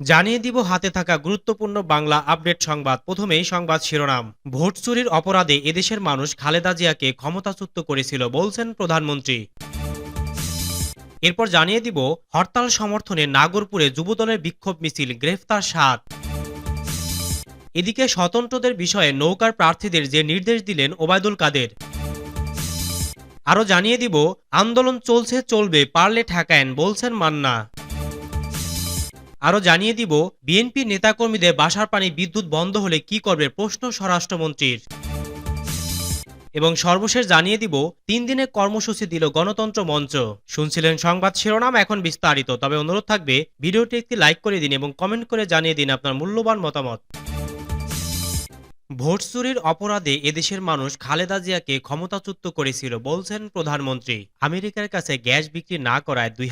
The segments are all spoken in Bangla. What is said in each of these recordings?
জানিয়ে দিব হাতে থাকা গুরুত্বপূর্ণ বাংলা আপডেট সংবাদ। প্রথমেই সংবাদ শিরোনাম। ভোট চুরির অপরাধে এদেশের মানুষ খালেদা জিয়াকে ক্ষমতাচ্যুত করেছিল বলছেন প্রধানমন্ত্রী। এরপর জানিয়ে দিব হরতাল সমর্থনে নাগরপুরে যুবদলের বিক্ষোভ মিছিল, গ্রেফতার সাত। এদিকে স্বতন্ত্রদের বিষয়ে নৌকার প্রার্থীদের যে নির্দেশ দিলেন ওবায়দুল কাদের। আরও জানিয়ে দিব, আন্দোলন চলছে, চলবে, পারলে ঠেকায়েন, বলছেন মান্না। আরও জানিয়ে দিব বিএনপি নেতাকর্মীদের বাসার পানি বিদ্যুৎ বন্ধ হলে কি করবে প্রশ্ন স্বরাষ্ট্রমন্ত্রীর। এবং সর্বশেষ জানিয়ে দিব, তিন দিনের কর্মসূচি দিল গণতন্ত্র মঞ্চ। শুনছিলেন সংবাদ শিরোনাম এখন বিস্তারিত, তবে অনুরোধ থাকবে, ভিডিওটি একটি লাইক করে দিন এবং কমেন্ট করে জানিয়ে দিন আপনার মূল্যবান মতামত। ভোট চুরির অপরাধে এদেশের মানুষ খালেদা জিয়াকে ক্ষমতাচ্যুত করেছিল বলছেন প্রধানমন্ত্রী। আমেরিকার কাছে গ্যাস বিক্রি না করায় দুই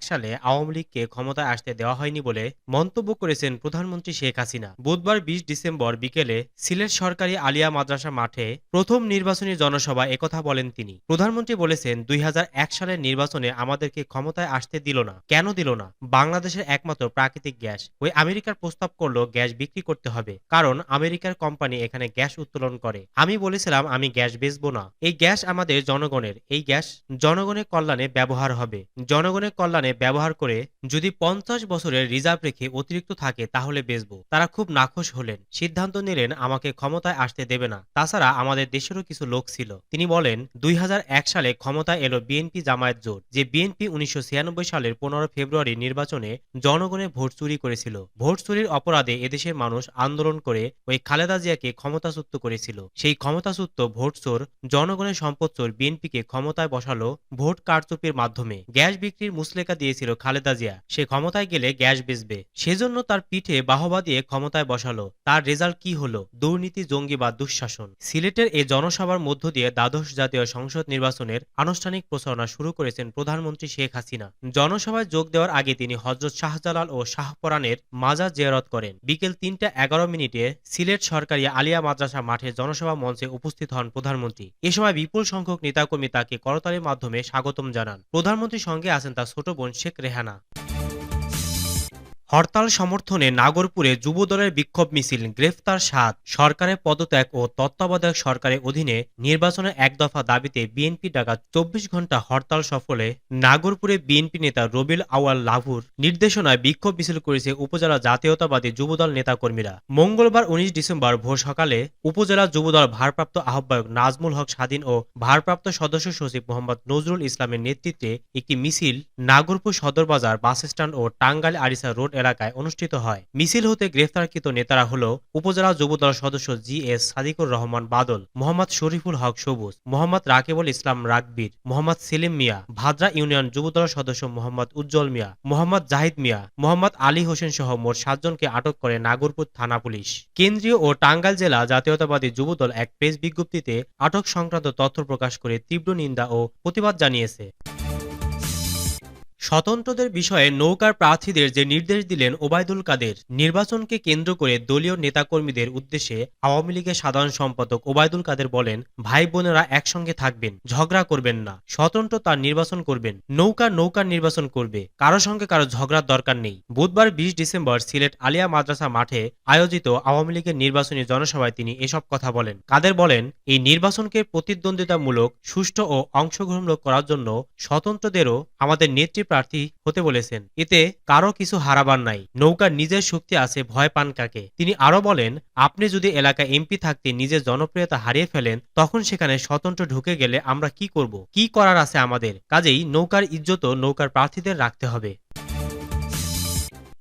সালে আওয়ামী লীগকে ক্ষমতায় আসতে দেওয়া হয়নি বলে মন্তব্য করেছেন প্রধানমন্ত্রী শেখ হাসিনা। বুধবার বিশ ডিসেম্বর বিকেলে সিলেট সরকারি আলিয়া মাদ্রাসা মাঠে প্রথম নির্বাচনী জনসভা একথা বলেন তিনি। প্রধানমন্ত্রী বলেছেন, দুই হাজার এক সালের নির্বাচনে আমাদেরকে ক্ষমতায় আসতে দিল না। কেন দিল না? বাংলাদেশের একমাত্র প্রাকৃতিক গ্যাস। ওই আমেরিকার প্রস্তাব করল গ্যাস বিক্রি করতে হবে। কারণ আমেরিকার কোম্পানি এখানে গ্যাস উত্তোলন করে। আমি বলেছিলাম, আমি গ্যাস বেচবো না। এই গ্যাস আমাদের জনগণের, এই গ্যাস জনগণের কল্যাণে ব্যবহার হবে। জনগণের কল্যাণে ব্যবহার করে যদি পঞ্চাশ বছরের রিজার্ভ রেখে অতিরিক্ত থাকে, তাহলে বেচবো। তারা খুব নাখোশ হলেন। সিদ্ধান্ত নিলেন, আমাকে ক্ষমতায় আসতে দেবে না। তাছাড়া আমাদের দেশেরও কিছু লোক ছিল। তিনি বলেন, দুই হাজার এক সালে ক্ষমতায় এলো বিএনপি জামায়াত জোট, যে বিএনপি উনিশশো ছিয়ানব্বই সালের পনেরো ফেব্রুয়ারি নির্বাচনে জনগণের ভোট চুরি করেছিল। ভোট চুরির অপরাধে এদেশের মানুষ আন্দোলন করে ওই খালেদা জিয়াকে ক্ষমতাচ্যুত করেছিল। সেই ক্ষমতাচ্যুত ভোট চোর জনগণের সম্পদ চোর বিএনপিকে ক্ষমতায় বসালো ভোট কারচুপির মাধ্যমে। গ্যাস বিক্রির মুসলেকা দিয়েছিল খালেদা জিয়া। সে ক্ষমতায় গেলে গ্যাস বেচবে। সেজন্য তার পিঠে বাহবা দিয়ে ক্ষমতায় বসালো। তার রেজাল্ট কি হলো? দুর্নীতি, জঙ্গি বা দুঃশাসন। সিলেটের এই জনসভার মধ্য দিয়ে দ্বাদশ জাতীয় সংসদ নির্বাচনের আনুষ্ঠানিক প্রচারণা শুরু করেছেন প্রধানমন্ত্রী শেখ হাসিনা। জনসভায় যোগ দেওয়ার আগে তিনি হজরত শাহজালাল ও শাহপরানের মাজার জিয়ারত করেন। বিকেল তিনটা এগারো মিনিটে সিলেট সরকারি আলিয়া মাদ্রাসা মাঠে জনসভা মঞ্চে উপস্থিত হন প্রধানমন্ত্রী। এ সময় বিপুল সংখ্যক নেতাকর্মী তাকে করতালির মাধ্যমে স্বাগতম জানান। প্রধানমন্ত্রীর সঙ্গে আছেন তার ছোট বোন শেখ রেহানা। হরতাল সমর্থনে নাগরপুরে যুবদলের বিক্ষোভ মিছিল, গ্রেফতার সাত সরকারের পদত্যাগ ও তত্ত্বাবধায়ক সরকারের অধীনে নির্বাচনের এক দফা দাবিতে বিএনপি ডাকা চব্বিশ ঘণ্টা হরতাল সফলে নাগরপুরে বিএনপি নেতা রবিল আওয়াল লাভুর নির্দেশনায় বিক্ষোভ মিছিল করেছে উপজেলা জাতীয়তাবাদী যুবদল নেতাকর্মীরা। মঙ্গলবার উনিশ ডিসেম্বর ভোর সকালে উপজেলা যুবদল ভারপ্রাপ্ত আহ্বায়ক নাজমুল হক স্বাধীন ও ভারপ্রাপ্ত সদস্য সচিব মোহাম্মদ নজরুল ইসলামের নেতৃত্বে একটি মিছিল নাগরপুর সদর বাজার বাসস্ট্যান্ড ও টাঙ্গাইল আরিসা রোড এলাকায় অনুষ্ঠিত হয়। মিছিল হতে গ্রেফতারকৃত নেতারা হল উপজেলা যুবদল সদস্য G S Sadikur Rahman Badal, Mohammad Shariful Haque Sabuj, Mohammad Rakebul Islam Rakbir Mohammad Selim Mia, Bhadra union Jubodal সদস্য মোহাম্মদ উজ্জ্বল মিয়া, মোহাম্মদ জাহিদ মিয়া, মোহাম্মদ আলী হোসেন সহ মোট সাতজনকে আটক করে নাগরপুর থানা পুলিশ। কেন্দ্রীয় ও টাঙ্গাইল জেলা জাতীয়তাবাদী যুবদল এক প্রেস বিজ্ঞপ্তিতে আটক সংক্রান্ত তথ্য প্রকাশ করে তীব্র নিন্দা ও প্রতিবাদ জানিয়েছে। স্বতন্ত্রদের বিষয়ে নৌকার প্রার্থীদের যে নির্দেশ দিলেন ওবায়দুল কাদের, নির্বাচনকে কেন্দ্র করে দলীয় নেতাকর্মীদের উদ্দেশ্যে আওয়ামী লীগের সাধারণ সম্পাদক ওবায়দুল কাদের বলেন, ভাই বোনেরা একসঙ্গে থাকবেন, ঝগড়া করবেন না স্বতন্ত্র তার নির্বাচন করবেন, নৌকা নৌকার নির্বাচন করবে, কারও সঙ্গে কারও ঝগড়ার দরকার নেই। বুধবার বিশ ডিসেম্বর সিলেট আলিয়া মাদ্রাসা মাঠে আয়োজিত আওয়ামী লীগের নির্বাচনী জনসভায় তিনি এসব কথা বলেন। কাদের বলেন, এই নির্বাচনকে প্রতিদ্বন্দ্বিতামূলক, সুষ্ঠু ও অংশগ্রহণমূলক করার জন্য স্বতন্ত্রদেরও আমাদের নেত্রী প্রার্থী হতে বলেছেন। এতে কারও কিছু হারাবার নাই। নৌকার নিজের শক্তি আছে, ভয় পান কাকে? তিনি আরও বলেন, আপনি যদি এলাকায় এমপি থাকতে নিজের জনপ্রিয়তা হারিয়ে ফেলেন, তখন সেখানে স্বতন্ত্র ঢুকে গেলে আমরা কি করব? কি করার আছে আমাদের? কাজেই নৌকার ইজ্জতও নৌকার প্রার্থীদের রাখতে হবে।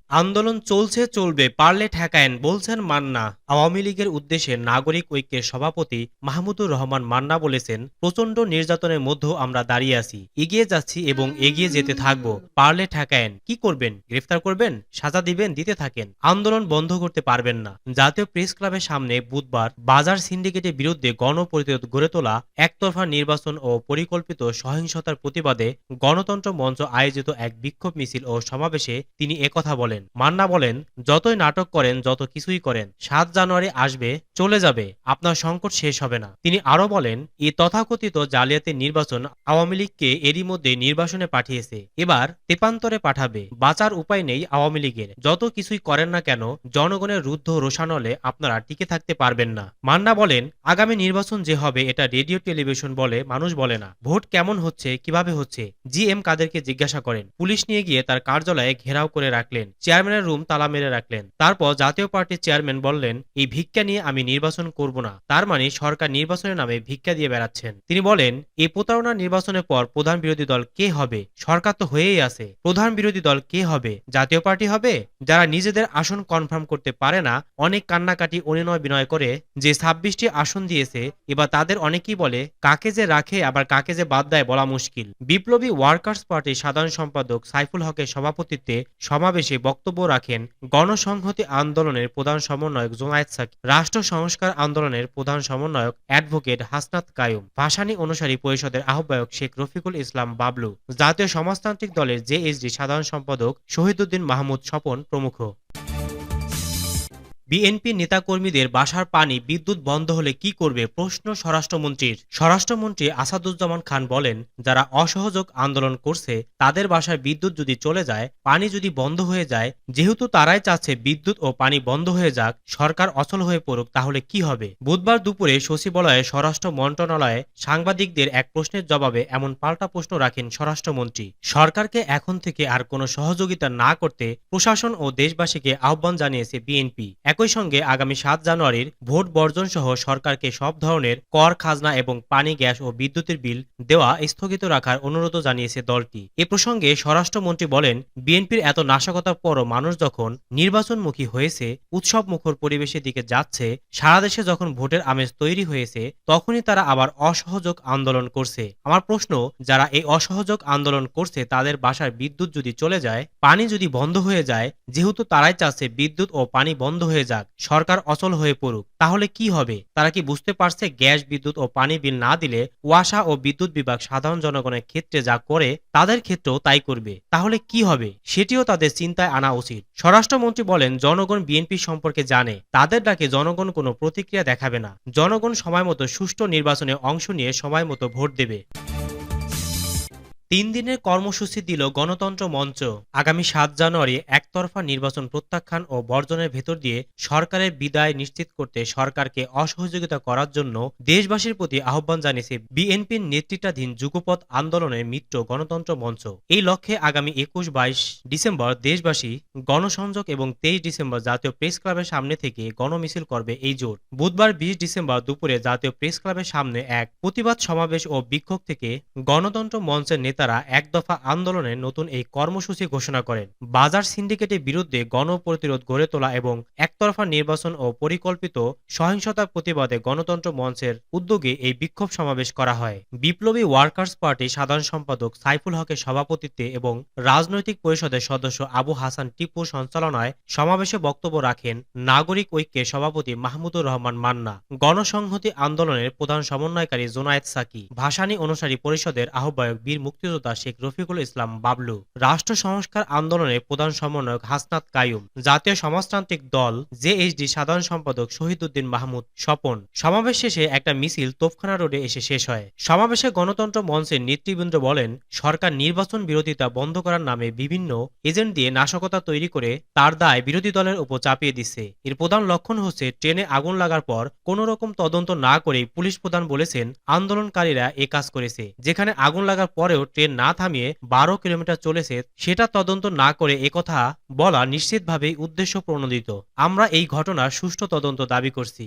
আন্দোলন চলছে, চলবে, পারলে ঠেকায়েন, বলছেন মান্না। আওয়ামী লীগের উদ্দেশ্যে নাগরিক ঐক্যের সভাপতি মাহমুদুর রহমান মান্না বলেছেন, প্রচণ্ড নির্যাতনের মধ্যেও আমরা দাঁড়িয়ে আছি, এগিয়ে যাচ্ছি এবং এগিয়ে যেতে থাকব। পারলে ঠেকায়েন, কি করবেন? গ্রেফতার করবেন? সাজা দিবেন, দিতে থাকেন। আন্দোলন বন্ধ করতে পারবেন না। জাতীয় প্রেস ক্লাবের সামনে বুধবার বাজার সিন্ডিকেটের বিরুদ্ধে গণপরিষদ গড়ে তোলা, একতরফা নির্বাচন ও পরিকল্পিত সহিংসতার প্রতিবাদে গণতন্ত্র মঞ্চ আয়োজিত এক বিক্ষোভ মিছিল ও সমাবেশে তিনি একথা বলেন। মান্না বলেন যতই নাটক করেন যত কিছুই করেন সাত জানুয়ারি আসবে চলে যাবে, আপনার সংকট শেষ হবে না। তিনি আরও বলেন এই তথাকথিত জালিয়াতি নির্বাচন আওয়ামী লীগকে এরই মধ্যে নির্বাসনে পাঠিয়েছে। এবার তেপান্তরে পাঠাবে। বাঁচার উপায় নেই আওয়ামী লীগের। যত কিছুই করেন না কেন, জনগণের রুদ্ধ রোষানলে আপনারা টিকে থাকতে পারবেন না। মান্না বলেন, আগামী নির্বাচন যে হবে, এটা রেডিও টেলিভিশন বলে, মানুষ বলে না। ভোট কেমন হচ্ছে, কীভাবে হচ্ছে জি এম কাদেরকে জিজ্ঞাসা করেন। পুলিশ নিয়ে গিয়ে তার কার্যালয়ে ঘেরাও করে রাখলেন। চেয়ারম্যানের রুম তালা মেরে রাখলেন। তারপর জাতীয় পার্টির চেয়ারম্যান বললেন, এই ভিক্ষা নিয়ে আমি নির্বাচন করব না। তার মানে সরকার নির্বাচনের নামে ভিক্ষা দিয়ে বেড়াচ্ছেন। তিনি বলেন এই প্রতারণা নির্বাচনের পর প্রধান বিরোধী দল কে হবে? সরকার তো হয়েই আছে। প্রধান বিরোধী দল কে হবে? জাতীয় পার্টি হবে? যারা নিজেদের আসন কনফার্ম করতে পারে না, অনেক কান্নাকাটি অনুনয় বিনয় করে যে ছাব্বিশটি আসন দিয়েছে, এবার তাদের অনেকেই বলে, কাকে যে রাখে, আবার কাকে যে বাদ দেয় বলা মুশকিল। বিপ্লবী ওয়ার্কার্স পার্টির সাধারণ সম্পাদক সাইফুল হকের সভাপতিত্বে সমাবেশে বক্তব্য রাখেন গণসংহতি আন্দোলনের প্রধান সমন্বয়ক জোনায়েদ সাকি রাষ্ট্র সংস্কার আন্দোলনের প্রধান সমন্বয়ক অ্যাডভোকেট হাসনাত কায়ুম। ভাসানী অনুসারী পরিষদের আহ্বায়ক শেখ রফিকুল ইসলাম বাবলু। জাতীয় সমাজতান্ত্রিক দলের জেএসডি সাধারণ সম্পাদক শহীদুদ্দিন মাহমুদ স্বপন প্রমুখ। বিএনপি নেতাকর্মীদের বাসার পানি বিদ্যুৎ বন্ধ হলে কি করবে প্রশ্ন স্বরাষ্ট্রমন্ত্রীর। স্বরাষ্ট্রমন্ত্রী আসাদুজ্জামান খান বলেন, যারা অসহযোগ আন্দোলন করছে, তাদের বাসায় বিদ্যুৎ যদি চলে যায়, পানি যদি বন্ধ হয়ে যায়, যেহেতু তারাই চাচ্ছে বিদ্যুৎ ও পানি বন্ধ হয়ে যাক, সরকার অচল হয়ে পড়ুক, তাহলে কি হবে? বুধবার দুপুরে সচিবালয়ে স্বরাষ্ট্র মন্ত্রণালয়ে সাংবাদিকদের এক প্রশ্নের জবাবে এমন পাল্টা প্রশ্ন রাখেন স্বরাষ্ট্রমন্ত্রী। সরকারকে এখন থেকে আর কোনো সহযোগিতা না করতে প্রশাসন ও দেশবাসীকে আহ্বান জানিয়েছে বিএনপি। একই সঙ্গে আগামী সাত জানুয়ারির ভোট বর্জন সহ সরকারকে সব ধরনের কর, খাজনা এবং পানি, গ্যাস ও বিদ্যুতের বিল দেওয়া স্থগিত রাখার অনুরোধ জানিয়েছে দলটি। এ প্রসঙ্গে স্বরাষ্ট্রমন্ত্রী বলেন, বিএনপির এত নাশকতার পরও মানুষ যখন নির্বাচনমুখী হয়েছে উৎসব মুখর পরিবেশের দিকে যাচ্ছে, সারা দেশে যখন ভোটের আমেজ তৈরি হয়েছে, তখনই তারা আবার অসহযোগ আন্দোলন করছে। আমার প্রশ্ন, যারা এই অসহযোগ আন্দোলন করছে, তাদের বাসার বিদ্যুৎ যদি চলে যায়, পানি যদি বন্ধ হয়ে যায়, যেহেতু তারাই চাচ্ছে বিদ্যুৎ ও পানি বন্ধ হয়ে যাক, সরকার অচল হয়ে পড়ুক। তাহলে কি হবে? তারা কি বুঝতে পারছে গ্যাস, বিদ্যুৎ ও পানি বিল না দিলে ওয়াসা ও বিদ্যুৎ বিভাগ সাধারণ জনগণের ক্ষেত্রে যা করে, তাদের ক্ষেত্রেও তাই করবে? তাহলে কি হবে? সেটিও তাদের চিন্তায় আনা উচিত। স্বরাষ্ট্রমন্ত্রী বলেন, জনগণ বিএনপি সম্পর্কে জানে। তাদের ডাকে জনগণ কোনো প্রতিক্রিয়া দেখাবে না। জনগণ সময় মতো সুষ্ঠু নির্বাচনে অংশ নিয়ে সময় মতো ভোট দেবে। তিন দিনের কর্মসূচি দিল গণতন্ত্র মঞ্চ। আগামী সাত জানুয়ারি একতরফা নির্বাচন প্রত্যাখ্যান ও বর্জনের ভেতর দিয়ে সরকারের বিদায় নিশ্চিত করতে সরকারকে অসহযোগিতা করার জন্য দেশবাসীর প্রতি আহ্বান জানিয়েছে বিএনপির নেতৃত্বাধীন যুগপথ আন্দোলনের মিত্র গণতন্ত্র মঞ্চ। এই লক্ষ্যে আগামী একুশ বাইশ ডিসেম্বর দেশবাসী গণসংযোগ এবং তেইশ ডিসেম্বর জাতীয় প্রেস ক্লাবের সামনে থেকে গণমিছিল করবে এই জোট। বুধবার বিশ ডিসেম্বর দুপুরে জাতীয় প্রেস ক্লাবের সামনে এক প্রতিবাদ সমাবেশ ও বিক্ষোভ থেকে গণতন্ত্র মঞ্চের নেতারা এক দফা আন্দোলনের নতুন এই কর্মসূচি ঘোষণা করেন। বাজার সিন্ডিকেটের বিরুদ্ধে গণপ্রতিরোধ গড়ে তোলা এবং একতরফা নির্বাচন ও পরিকল্পিত সহিংসতার প্রতিবাদে গণতন্ত্র মঞ্চের উদ্যোগে এই বিক্ষোভ সমাবেশ করা হয়। বিপ্লবী ওয়ার্কার্স পার্টি সাধারণ সম্পাদক সাইফুল হকের সভাপতিত্বে এবং রাজনৈতিক পরিষদের সদস্য আবু হাসান টিপুর সঞ্চালনায় সমাবেশে বক্তব্য রাখেন নাগরিক ঐক্যের সভাপতি মাহমুদুর রহমান মান্না। গণসংহতি আন্দোলনের প্রধান সমন্বয়কারী জোনায়েদ সাকি। ভাসানী অনুসারী পরিষদের আহ্বায়ক বীর মুক্তিযোদ্ধা শেখ রফিকুল ইসলাম বাবলু, রাষ্ট্র সংস্কার আন্দোলনের প্রধান সমন্বয়ক হাসনাত কায়ুম, জাতীয় সমাজতান্ত্রিক দল জেএইচডি সাধারণ সম্পাদক শহীদুদ্দিন মাহমুদ, স্বপন। সমাবেশ শেষে একটা মিছিল তোপখানা রোডে এসে শেষ হয়। সমাবেশে গণতন্ত্র মঞ্চের নেতৃবৃন্দ বলেন, সরকার নির্বাচন বিরোধিতা বন্ধ করার নামে বিভিন্ন এজেন্ট দিয়ে নাশকতা তৈরি করে তার দায় বিরোধী দলের উপর চাপিয়ে দিচ্ছে। এর প্রধান লক্ষণ হচ্ছে ট্রেনে আগুন লাগার পর কোন রকম তদন্ত না করেই পুলিশ প্রধান বলেছেন, আন্দোলনকারীরা এ কাজ করেছে। যেখানে আগুন লাগার পরেও ট্রেন না থামিয়ে বারো কিলোমিটার চলেছে, সেটা তদন্ত না করে একথা বলা নিশ্চিতভাবেই উদ্দেশ্য প্রণোদিত আমরা এই ঘটনার সুষ্ঠু তদন্ত দাবি করছি।